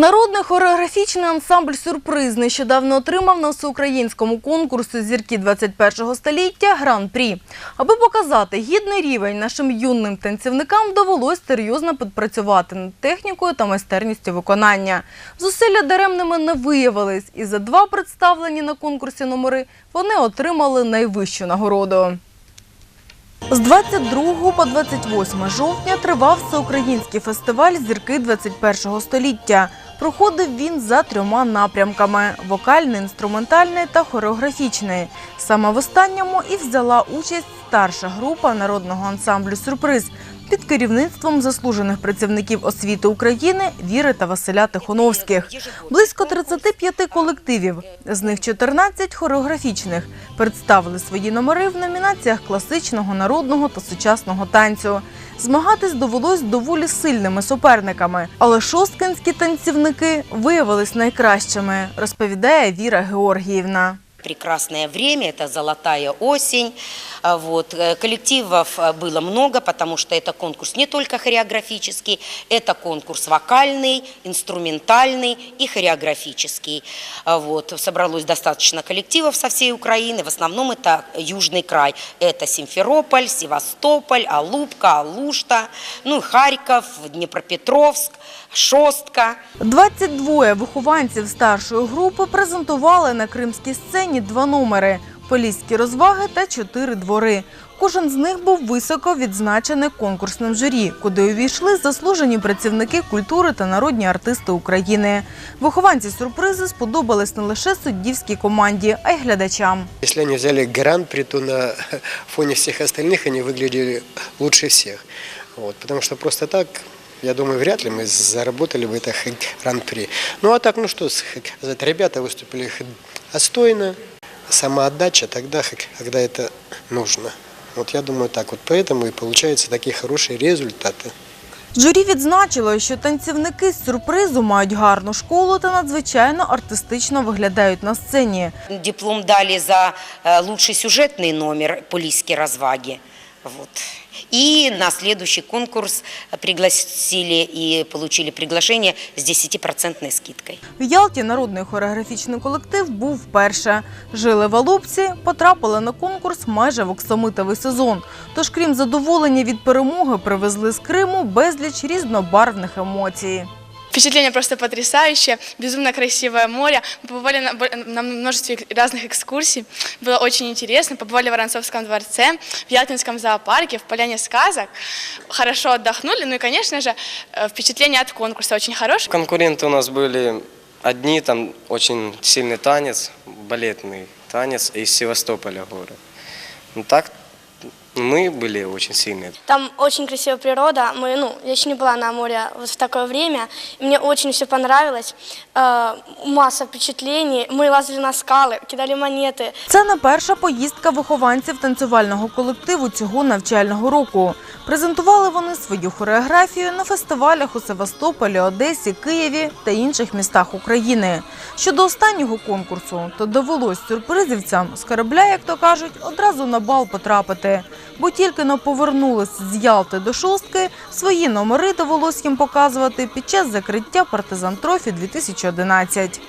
Народний хореографічний ансамбль «Сюрприз» нещодавно отримав на всеукраїнському конкурсі «Зірки 21 століття» гран-прі. Аби показати гідний рівень нашим юним танцівникам довелось серйозно підпрацювати над технікою та майстерністю виконання. Зусилля даремними не виявились, і за два представлені на конкурсі номери вони отримали найвищу нагороду. З 22 по 28 жовтня тривав всеукраїнський фестиваль «Зірки 21 століття». Проходив він за трьома напрямками – вокальний, інструментальний та хореографічний. Саме в останньому і взяла участь старша група народного ансамблю «Сюрприз» під керівництвом заслужених працівників освіти України Віри та Василя Тихоновських. Близько 35 колективів, з них 14 хореографічних, представили свої номери в номінаціях класичного, народного та сучасного танцю. Змагатись довелось доволі сильними суперниками, але шосткинські танцівники виявились найкращими, розповідає Віра Георгіївна. Прекрасне время, це золота осень. А Вот. э, Коллективов э, было много, потому что это конкурс не только хореографический, это конкурс вокальный, инструментальный и хореографический. А Вот. Собралось достаточно коллективов со всей Украины, в основном это Южный край. Это Симферополь, Севастополь, Алупка, Алушта, ну и Харьков, Днепропетровск, Шостка. 22 вихованців старшої групи презентували на кримській сцені два номери – поліські розваги та чотири двори. Кожен з них був високо відзначений конкурсним журі, куди увійшли заслужені працівники культури та народні артисти України. Вихованці сюрпризи сподобались не лише суддівській команді, а й глядачам. Если они взяли гран-при, то на фоне всех остальных они выглядели лучше всех. Вот, потому что просто так, я думаю, вряд ли мы заработали бы это х- гран-при. Ну а так, ну что сказать, ребята выступили х- отстойно, самоотдача тогда, х- когда это нужно. Вот я думаю так вот, поэтому и получаются такие хорошие результаты. Журі відзначило, що танцівники з сюрпризу мають гарну школу та надзвичайно артистично виглядають на сцені. Диплом дали за э, лучший сюжетный номер «Полиськие разваги». Вот. И на следующий конкурс пригласили и получили приглашение с 10% скидкой. В Ялті народний хореографічний колектив був вперше. Жили в Алупці, потрапили на конкурс майже в оксамитовий сезон. Тож, крім задоволення від перемоги, привезли з Криму безліч різнобарвних емоцій. Впечатление просто потрясающее, безумно красивое море. Мы побывали на, на множестве разных экскурсий, было очень интересно. Побывали в Воронцовском дворце, в Ялтинском зоопарке, в Поляне сказок. Хорошо отдохнули, ну и, конечно же, э, впечатление от конкурса очень хорошее. Конкуренты у нас были одни, там очень сильный танец, балетный танец из Севастополя город. Ну так, мы были очень сильные. Там очень красивая природа. Мы, ну, я еще не была на море вот в такое время. И мне очень все понравилось. Э, масса впечатлений. Мы лазили на скалы, кидали монеты. Це не перша поїздка вихованців танцювального колективу цього навчального року. Презентували вони свою хореографію на фестивалях у Севастополі, Одесі, Києві та інших містах України. Щодо останнього конкурсу, то довелось сюрпризівцям з корабля, як то кажуть, одразу на бал потрапити. Бо тільки но повернулись з Ялти до шостки, свої номери довелось їм показувати під час закриття партизан трофі 2011.